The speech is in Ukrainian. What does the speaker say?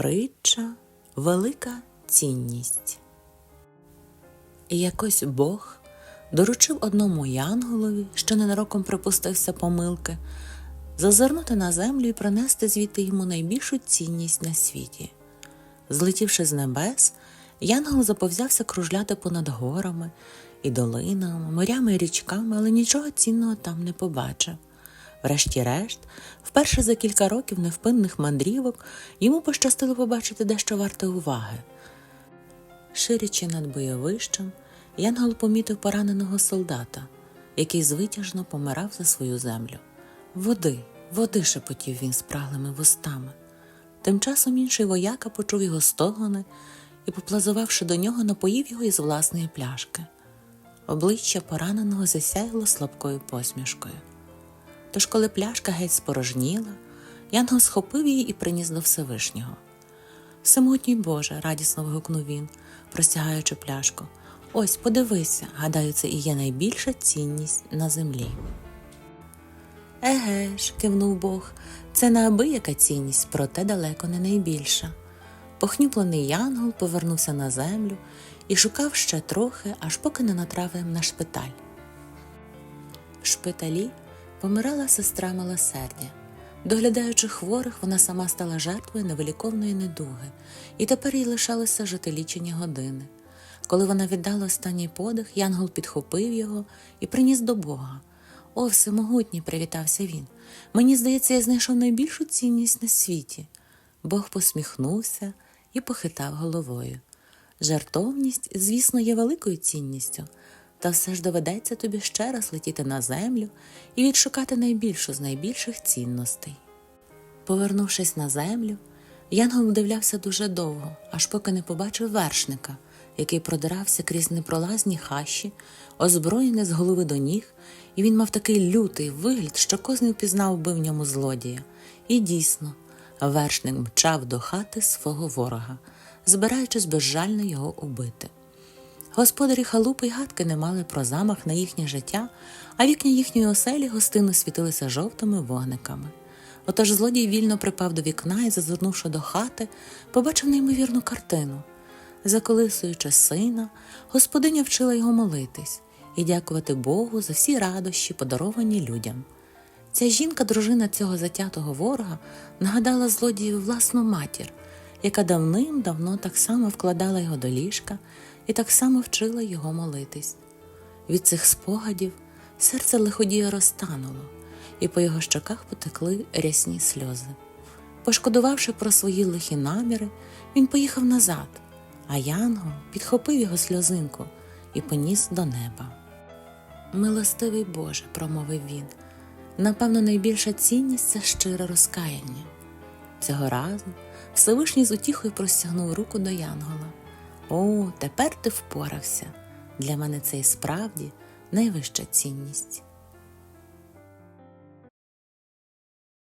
Притча велика цінність. І якось Бог доручив одному янголові, що ненароком припустився помилки, зазирнути на землю і принести звідти йому найбільшу цінність на світі. Злетівши з небес, янгол заповзявся кружляти понад горами і долинами, морями і річками, але нічого цінного там не побачив. Врешті-решт, вперше за кілька років невпинних мандрівок йому пощастило побачити дещо варте уваги. Ширячи над бойовищем, Янгол помітив пораненого солдата, який звитяжно помирав за свою землю. Води, води, шепотів він спраглими вустами. Тим часом інший вояка почув його стогони і, поплазувавши до нього, напоїв його із власної пляшки. Обличчя пораненого засяяло слабкою посмішкою. Тож, коли пляшка геть спорожніла, Янгол схопив її і приніс до Всевишнього. Всемогутній Боже, радісно вигукнув він, простягаючи пляшку. Ось, подивися, гадаю, це і є найбільша цінність на землі. Еге ж, кивнув Бог, це неабияка цінність, проте далеко не найбільша. Похнюплений янгол повернувся на землю і шукав ще трохи, аж поки не натравив на шпиталь. В шпиталі помирала сестра милосердя. Доглядаючи хворих, вона сама стала жертвою невиліковної недуги, і тепер їй лишалося жити лічені години. Коли вона віддала останній подих, Янгол підхопив його і приніс до Бога. О, всемогутній, привітався він. Мені здається, я знайшов найбільшу цінність на світі. Бог посміхнувся і похитав головою. Жартовність, звісно, є великою цінністю, та все ж доведеться тобі ще раз летіти на землю і відшукати найбільшу з найбільших цінностей. Повернувшись на землю, Янгол вдивлявся дуже довго, аж поки не побачив вершника, який продирався крізь непролазні хащі, озброєний з голови до ніг, і він мав такий лютий вигляд, що кожен впізнав би в ньому злодія. І дійсно, вершник мчав до хати свого ворога, збираючись безжально його убити. Господарі халупи й гадки не мали про замах на їхнє життя, а вікня їхньої оселі гостинно світилися жовтими вогниками. Отож злодій вільно припав до вікна і, зазирнувши до хати, побачив неймовірну картину. Заколисуючи сина, господиня вчила його молитись і дякувати Богу за всі радощі, подаровані людям. Ця жінка, дружина цього затятого ворога, нагадала злодієві власну матір, яка давним-давно так само вкладала його до ліжка і так само вчила його молитись. Від цих спогадів серце лиходія розтануло, і по його щоках потекли рясні сльози. Пошкодувавши про свої лихі наміри, він поїхав назад, а Янгол підхопив його сльозинку і поніс до неба. Милостивий Боже, промовив він, напевно, найбільша цінність це щире розкаяння. Цього разу Всевишній з утіхою простягнув руку до Янгола. О, тепер ти впорався. Для мене це і справді найвища цінність.